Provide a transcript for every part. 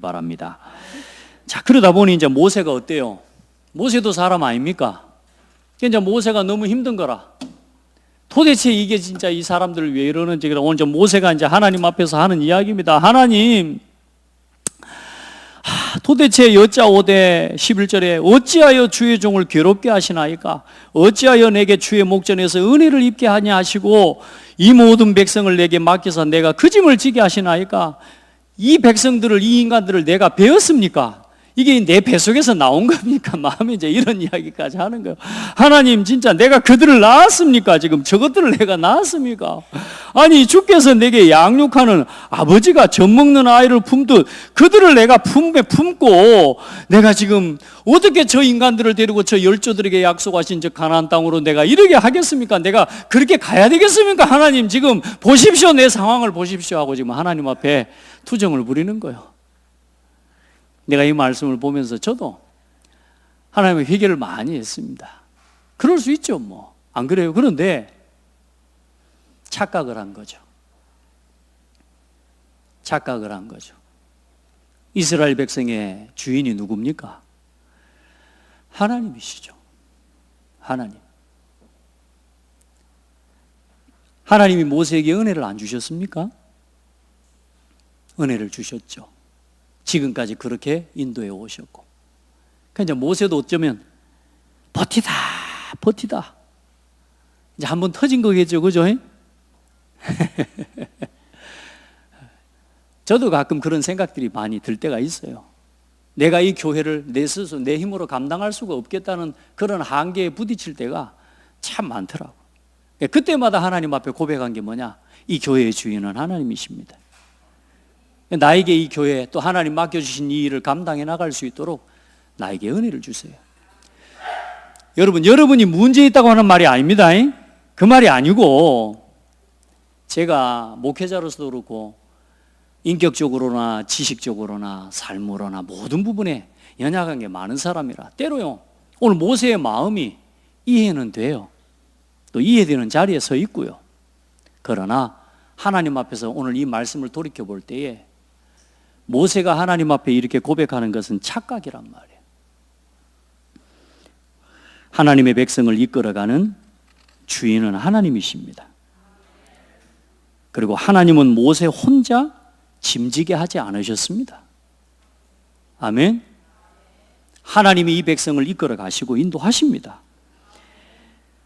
바랍니다. 자, 그러다 보니 이제 모세가 어때요? 모세도 사람 아닙니까? 이제 모세가 너무 힘든 거라. 도대체 이게 진짜 이 사람들을 왜 이러는지 그래 오늘 저 모세가 이제 하나님 앞에서 하는 이야기입니다. 하나님 하, 도대체 여자오대 11절에 어찌하여 주의 종을 괴롭게 하시나이까 어찌하여 내게 주의 목전에서 은혜를 입게 하냐 하시고 이 모든 백성을 내게 맡겨서 내가 그 짐을 지게 하시나이까 이 백성들을 이 인간들을 내가 배웠습니까? 이게 내 뱃속에서 나온 겁니까? 마음에 이제 이런 이야기까지 하는 거예요. 하나님 진짜 내가 그들을 낳았습니까? 지금 저것들을 내가 낳았습니까? 아니 주께서 내게 양육하는 아버지가 젖 먹는 아이를 품듯 그들을 내가 품에 품고 내가 지금 어떻게 저 인간들을 데리고 저 열조들에게 약속하신 저 가나안 땅으로 내가 이르게 하겠습니까? 내가 그렇게 가야 되겠습니까? 하나님 지금 보십시오 내 상황을 보십시오 하고 지금 하나님 앞에 투정을 부리는 거예요. 내가 이 말씀을 보면서 저도 하나님의 회개를 많이 했습니다. 그럴 수 있죠, 뭐. 안 그래요? 그런데 착각을 한 거죠. 착각을 한 거죠. 이스라엘 백성의 주인이 누굽니까? 하나님이시죠. 하나님. 하나님이 모세에게 은혜를 안 주셨습니까? 은혜를 주셨죠. 지금까지 그렇게 인도해 오셨고. 그러니까 모세도 어쩌면 버티다, 버티다. 이제 한 번 터진 거겠죠, 그죠? 저도 가끔 그런 생각들이 많이 들 때가 있어요. 내가 이 교회를 내 스스로 내 힘으로 감당할 수가 없겠다는 그런 한계에 부딪힐 때가 참 많더라고. 그때마다 하나님 앞에 고백한 게 뭐냐? 이 교회의 주인은 하나님이십니다. 나에게 이 교회 또 하나님 맡겨주신 이 일을 감당해 나갈 수 있도록 나에게 은혜를 주세요. 여러분, 여러분이 문제 있다고 하는 말이 아닙니다. 그 말이 아니고 제가 목회자로서도 그렇고 인격적으로나 지식적으로나 삶으로나 모든 부분에 연약한 게 많은 사람이라 때로요. 오늘 모세의 마음이 이해는 돼요. 또 이해되는 자리에 서 있고요. 그러나 하나님 앞에서 오늘 이 말씀을 돌이켜 볼 때에 모세가 하나님 앞에 이렇게 고백하는 것은 착각이란 말이에요. 하나님의 백성을 이끌어가는 주인은 하나님이십니다. 그리고 하나님은 모세 혼자 짐지게 하지 않으셨습니다. 아멘. 하나님이 이 백성을 이끌어 가시고 인도하십니다.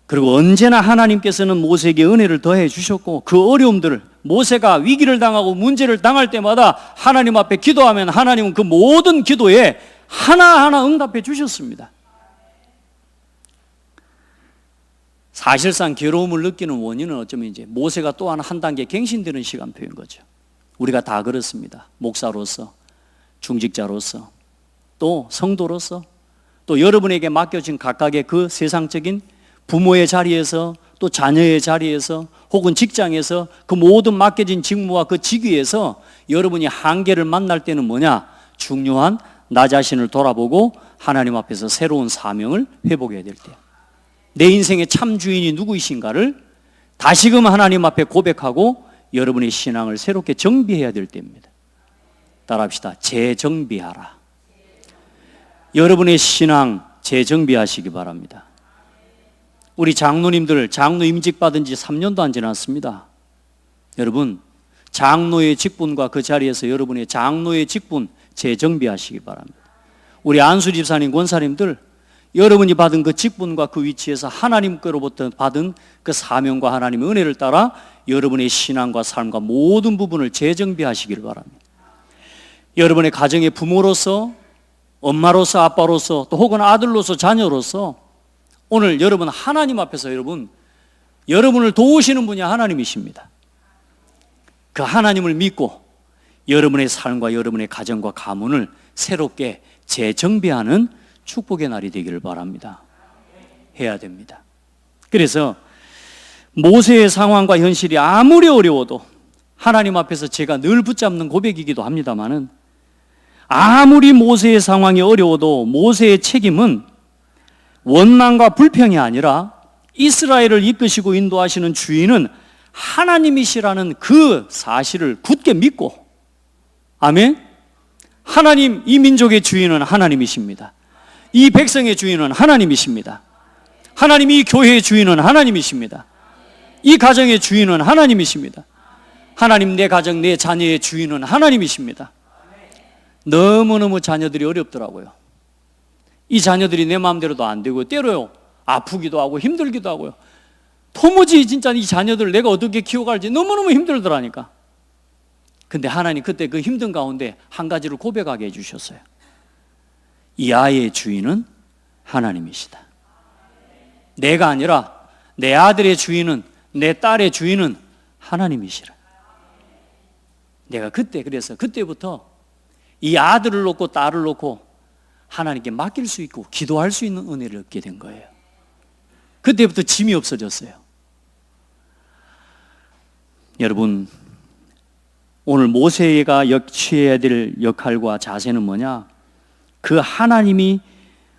그리고 언제나 하나님께서는 모세에게 은혜를 더해 주셨고 그 어려움들을 모세가 위기를 당하고 문제를 당할 때마다 하나님 앞에 기도하면 하나님은 그 모든 기도에 하나하나 응답해 주셨습니다. 사실상 괴로움을 느끼는 원인은 어쩌면 이제 모세가 또한 한 단계 갱신되는 시간표인 거죠. 우리가 다 그렇습니다. 목사로서, 중직자로서, 또 성도로서, 또 여러분에게 맡겨진 각각의 그 세상적인 부모의 자리에서 또 자녀의 자리에서 혹은 직장에서 그 모든 맡겨진 직무와 그 직위에서 여러분이 한계를 만날 때는 뭐냐? 중요한 나 자신을 돌아보고 하나님 앞에서 새로운 사명을 회복해야 될 때. 내 인생의 참 주인이 누구이신가를 다시금 하나님 앞에 고백하고 여러분의 신앙을 새롭게 정비해야 될 때입니다. 따라합시다. 재정비하라. 여러분의 신앙 재정비하시기 바랍니다. 우리 장로님들 장로 임직 받은 지 3년도 안 지났습니다. 여러분, 장로의 직분과 그 자리에서 여러분의 장로의 직분 재정비하시기 바랍니다. 우리 안수 집사님, 권사님들 여러분이 받은 그 직분과 그 위치에서 하나님께로부터 받은 그 사명과 하나님의 은혜를 따라 여러분의 신앙과 삶과 모든 부분을 재정비하시기를 바랍니다. 여러분의 가정의 부모로서, 엄마로서, 아빠로서, 또 혹은 아들로서, 자녀로서 오늘 여러분 하나님 앞에서 여러분 여러분을 도우시는 분이 하나님이십니다. 그 하나님을 믿고 여러분의 삶과 여러분의 가정과 가문을 새롭게 재정비하는 축복의 날이 되기를 바랍니다. 해야 됩니다. 그래서 모세의 상황과 현실이 아무리 어려워도 하나님 앞에서 제가 늘 붙잡는 고백이기도 합니다만은 아무리 모세의 상황이 어려워도 모세의 책임은 원망과 불평이 아니라 이스라엘을 이끄시고 인도하시는 주인은 하나님이시라는 그 사실을 굳게 믿고 아멘 하나님 이 민족의 주인은 하나님이십니다. 이 백성의 주인은 하나님이십니다. 하나님 이 교회의 주인은 하나님이십니다. 이 가정의 주인은 하나님이십니다. 하나님 내 가정 내 자녀의 주인은 하나님이십니다. 너무너무 자녀들이 어렵더라고요. 이 자녀들이 내 마음대로도 안 되고 때로요 아프기도 하고 힘들기도 하고요. 도무지 진짜 이 자녀들 내가 어떻게 키워갈지 너무너무 힘들더라니까. 근데 하나님 그때 그 힘든 가운데 한 가지를 고백하게 해주셨어요. 이 아이의 주인은 하나님이시다. 내가 아니라 내 아들의 주인은 내 딸의 주인은 하나님이시라. 내가 그때 그래서 그때부터 이 아들을 놓고 딸을 놓고 하나님께 맡길 수 있고 기도할 수 있는 은혜를 얻게 된 거예요. 그때부터 짐이 없어졌어요. 여러분, 오늘 모세가 역 취해야 될 역할과 자세는 뭐냐? 그 하나님이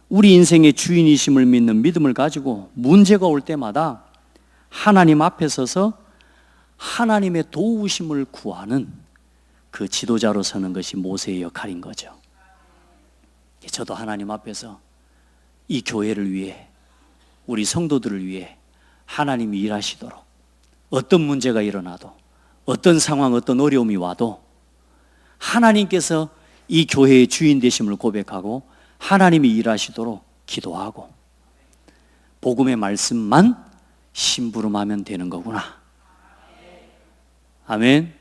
우리 인생의 주인이심을 믿는 믿음을 가지고 문제가 올 때마다 하나님 앞에 서서 하나님의 도우심을 구하는 그 지도자로 서는 것이 모세의 역할인 거죠. 저도 하나님 앞에서 이 교회를 위해 우리 성도들을 위해 하나님이 일하시도록 어떤 문제가 일어나도 어떤 상황, 어떤 어려움이 와도 하나님께서 이 교회의 주인 되심을 고백하고 하나님이 일하시도록 기도하고 복음의 말씀만 심부름하면 되는 거구나. 아멘.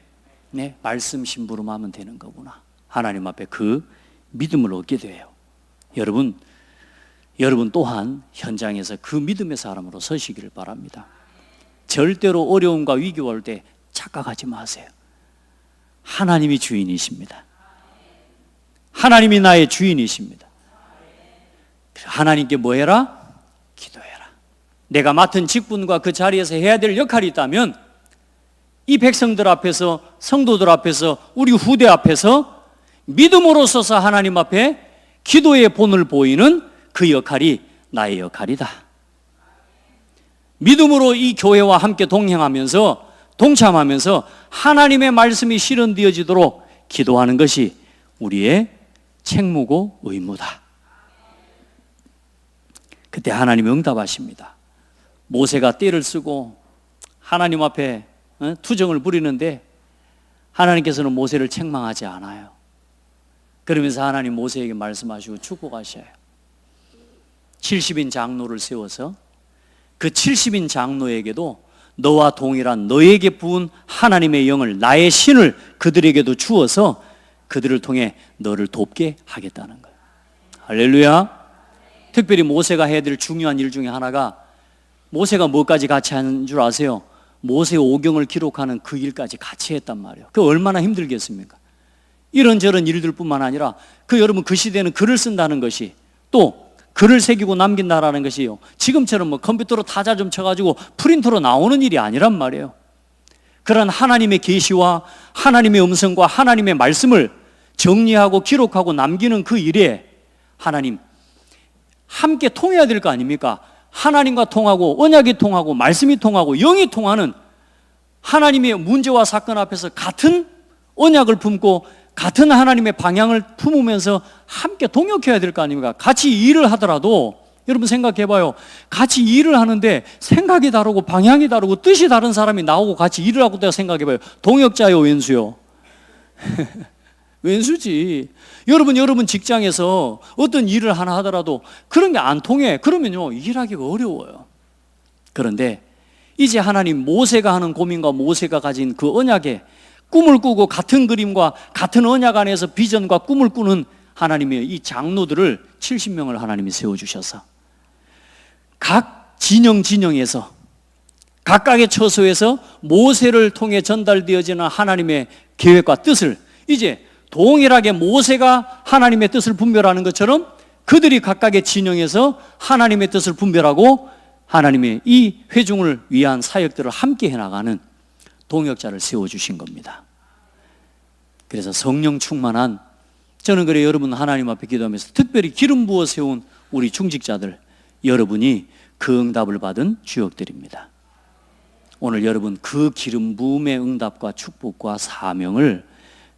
네, 말씀 심부름하면 되는 거구나. 하나님 앞에 그 믿음을 얻게 돼요. 여러분, 여러분 또한 현장에서 그 믿음의 사람으로 서시기를 바랍니다. 절대로 어려움과 위기가 올 때 착각하지 마세요. 하나님이 주인이십니다. 하나님이 나의 주인이십니다. 하나님께 뭐 해라? 기도해라. 내가 맡은 직분과 그 자리에서 해야 될 역할이 있다면 이 백성들 앞에서 성도들 앞에서 우리 후대 앞에서 믿음으로 서서 하나님 앞에 기도의 본을 보이는 그 역할이 나의 역할이다. 믿음으로 이 교회와 함께 동행하면서 동참하면서 하나님의 말씀이 실현되어지도록 기도하는 것이 우리의 책무고 의무다. 그때 하나님이 응답하십니다. 모세가 떼를 쓰고 하나님 앞에 어, 투정을 부리는데 하나님께서는 모세를 책망하지 않아요. 그러면서 하나님 모세에게 말씀하시고 축복하셔요. 70인 장로를 세워서 그 70인 장로에게도 너와 동일한 너에게 부은 하나님의 영을 나의 신을 그들에게도 주어서 그들을 통해 너를 돕게 하겠다는 거예요. 할렐루야. 특별히 모세가 해야 될 중요한 일 중에 하나가 모세가 뭐까지 같이 하는 줄 아세요? 모세 오경을 기록하는 그 일까지 같이 했단 말이에요. 그 얼마나 힘들겠습니까? 이런저런 일들뿐만 아니라 그 여러분 그 시대는 글을 쓴다는 것이 또 글을 새기고 남긴다라는 것이요. 지금처럼 뭐 컴퓨터로 타자 좀 쳐가지고 프린터로 나오는 일이 아니란 말이에요. 그런 하나님의 계시와 하나님의 음성과 하나님의 말씀을 정리하고 기록하고 남기는 그 일에 하나님 함께 통해야 될 거 아닙니까? 하나님과 통하고 언약이 통하고 말씀이 통하고 영이 통하는 하나님의 문제와 사건 앞에서 같은 언약을 품고 같은 하나님의 방향을 품으면서 함께 동역해야 될 거 아닙니까? 같이 일을 하더라도 여러분 생각해 봐요. 같이 일을 하는데 생각이 다르고 방향이 다르고 뜻이 다른 사람이 나오고 같이 일을 하고 내가 생각해 봐요. 동역자요, 왼수요? 왼수지. 여러분, 여러분 직장에서 어떤 일을 하나 하더라도 그런 게 안 통해. 그러면요, 일하기가 어려워요. 그런데 이제 하나님 모세가 하는 고민과 모세가 가진 그 언약에 꿈을 꾸고 같은 그림과 같은 언약 안에서 비전과 꿈을 꾸는 하나님의 이 장로들을 70명을 하나님이 세워주셔서 각 진영 진영에서 각각의 처소에서 모세를 통해 전달되어지는 하나님의 계획과 뜻을 이제 동일하게 모세가 하나님의 뜻을 분별하는 것처럼 그들이 각각의 진영에서 하나님의 뜻을 분별하고 하나님의 이 회중을 위한 사역들을 함께 해나가는 동역자를 세워주신 겁니다. 그래서 성령 충만한 저는 그래 여러분 하나님 앞에 기도하면서 특별히 기름 부어 세운 우리 중직자들 여러분이 그 응답을 받은 주역들입니다. 오늘 여러분 그 기름 부음의 응답과 축복과 사명을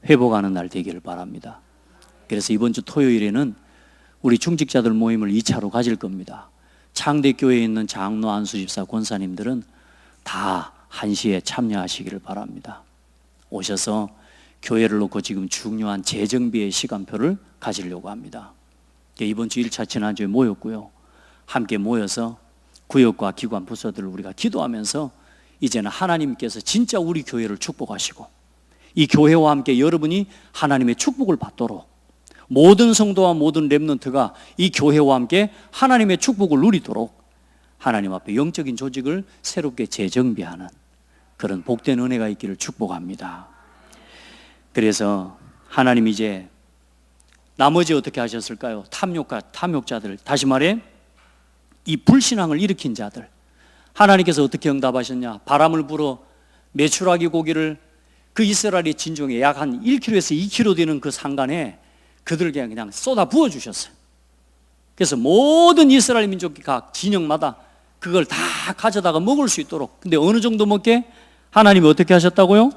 회복하는 날 되기를 바랍니다. 그래서 이번 주 토요일에는 우리 중직자들 모임을 2차로 가질 겁니다. 창대교회에 있는 장로 안수집사 권사님들은 다 1시에 참여하시기를 바랍니다. 오셔서 교회를 놓고 지금 중요한 재정비의 시간표를 가지려고 합니다. 이번 주 1차 지난주에 모였고요. 함께 모여서 구역과 기관 부서들을 우리가 기도하면서 이제는 하나님께서 진짜 우리 교회를 축복하시고 이 교회와 함께 여러분이 하나님의 축복을 받도록 모든 성도와 모든 렘넌트가 이 교회와 함께 하나님의 축복을 누리도록 하나님 앞에 영적인 조직을 새롭게 재정비하는 그런 복된 은혜가 있기를 축복합니다. 그래서 하나님 이제 나머지 어떻게 하셨을까요? 탐욕가 탐욕자들 다시 말해 이 불신앙을 일으킨 자들 하나님께서 어떻게 응답하셨냐? 바람을 불어 메추라기 고기를 그 이스라엘의 진종에 약 한 1km에서 2km 되는 그 상간에 그들에게 그냥 쏟아 부어 주셨어요. 그래서 모든 이스라엘 민족이 각 진영마다 그걸 다 가져다가 먹을 수 있도록. 근데 어느 정도 먹게? 하나님이 어떻게 하셨다고요?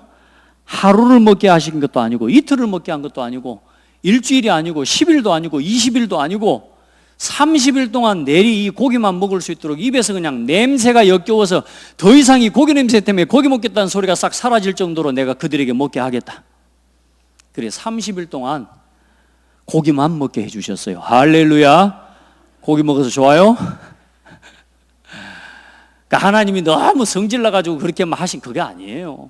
하루를 먹게 하신 것도 아니고 이틀을 먹게 한 것도 아니고 일주일이 아니고 10일도 아니고 20일도 아니고 30일 동안 내리 이 고기만 먹을 수 있도록 입에서 그냥 냄새가 역겨워서 더 이상 이 고기 냄새 때문에 고기 먹겠다는 소리가 싹 사라질 정도로 내가 그들에게 먹게 하겠다. 그래 30일 동안 고기만 먹게 해주셨어요. 할렐루야. 고기 먹어서 좋아요? 그러니까 하나님이 너무 성질나 가지고 그렇게 하신 그게 아니에요.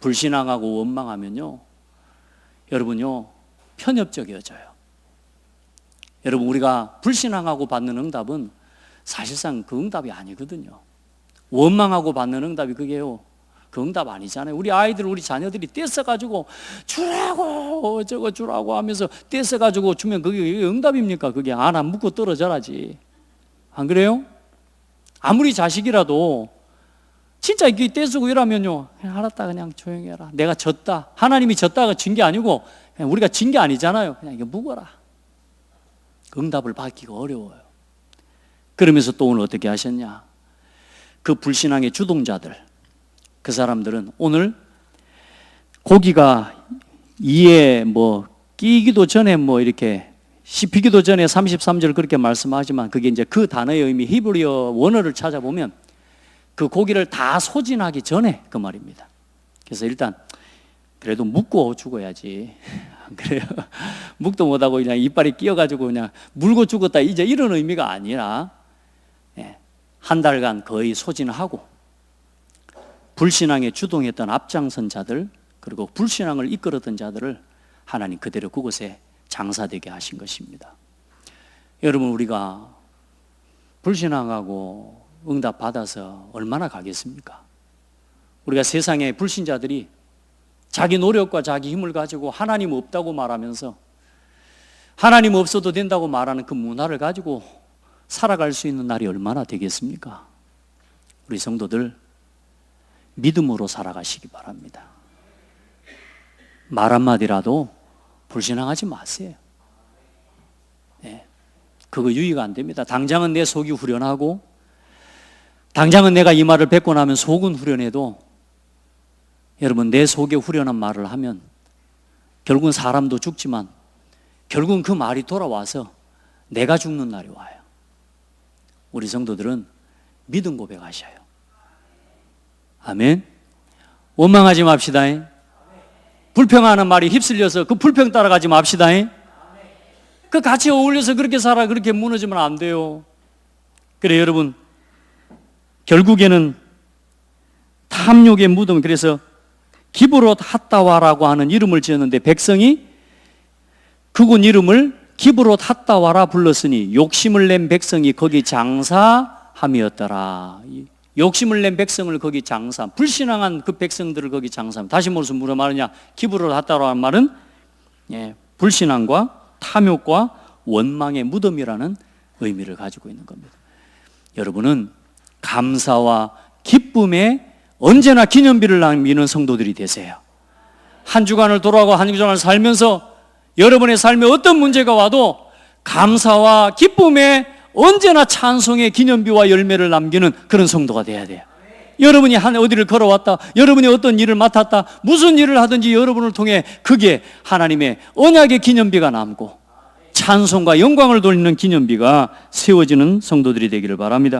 불신앙하고 원망하면요, 여러분요 편협적이어져요. 여러분 우리가 불신앙하고 받는 응답은 사실상 그 응답이 아니거든요. 원망하고 받는 응답이 그게요. 그 응답 아니잖아요. 우리 아이들, 우리 자녀들이 떼써가지고 주라고 저거 주라고 하면서 떼써가지고 주면 그게 응답입니까? 그게 안아 묻고 떨어져라지. 안 그래요? 아무리 자식이라도 진짜 이게 떼쓰고 이러면요. 그냥 알았다 그냥 조용히 해라. 내가 졌다. 하나님이 졌다가 진 게 아니고 우리가 진 게 아니잖아요. 그냥 이거 묵어라. 응답을 받기가 어려워요. 그러면서 또 오늘 어떻게 하셨냐? 그 불신앙의 주동자들, 그 사람들은 오늘 고기가 이에 뭐 끼기도 전에 뭐 이렇게 씹히기도 전에 33절 그렇게 말씀하지만 그게 이제 그 단어의 의미 히브리어 원어를 찾아보면 그 고기를 다 소진하기 전에 그 말입니다. 그래서 일단 그래도 묵고 죽어야지. 안 그래요? 묵도 못하고 그냥 이빨이 끼어가지고 그냥 물고 죽었다 이제 이런 의미가 아니라 예, 한 달간 거의 소진하고 불신앙에 주동했던 앞장선 자들 그리고 불신앙을 이끌었던 자들을 하나님 그대로 그곳에 장사되게 하신 것입니다. 여러분 우리가 불신앙하고 응답 받아서 얼마나 가겠습니까? 우리가 세상의 불신자들이 자기 노력과 자기 힘을 가지고 하나님 없다고 말하면서 하나님 없어도 된다고 말하는 그 문화를 가지고 살아갈 수 있는 날이 얼마나 되겠습니까? 우리 성도들 믿음으로 살아가시기 바랍니다. 말 한마디라도 불신앙하지 마세요. 네. 그거 유의가 안 됩니다. 당장은 내 속이 후련하고 당장은 내가 이 말을 뱉고 나면 속은 후련해도 여러분 내 속에 후련한 말을 하면 결국은 사람도 죽지만 결국은 그 말이 돌아와서 내가 죽는 날이 와요. 우리 성도들은 믿음 고백하셔요. 아멘. 원망하지 맙시다. 불평하는 말이 휩쓸려서 그 불평 따라가지 맙시다. 그 같이 어울려서 그렇게 살아 그렇게 무너지면 안 돼요. 그래 여러분 결국에는 탐욕의 무덤 그래서 기브롯 핫다와라고 하는 이름을 지었는데 백성이 그곳 이름을 기브롯 핫다와라 불렀으니 욕심을 낸 백성이 거기 장사함이었더라. 욕심을 낸 백성을 거기 장사, 불신앙한 그 백성들을 거기 장사. 다시 무슨 물어 말하냐? 기브롯 핫다와라는 말은 예, 불신앙과 탐욕과 원망의 무덤이라는 의미를 가지고 있는 겁니다. 여러분은 감사와 기쁨에 언제나 기념비를 남기는 성도들이 되세요. 한 주간을 돌아가고 한 주간을 살면서 여러분의 삶에 어떤 문제가 와도 감사와 기쁨에 언제나 찬송의 기념비와 열매를 남기는 그런 성도가 돼야 돼요. 여러분이 한 어디를 걸어왔다. 여러분이 어떤 일을 맡았다. 무슨 일을 하든지 여러분을 통해 그게 하나님의 언약의 기념비가 남고 찬송과 영광을 돌리는 기념비가 세워지는 성도들이 되기를 바랍니다.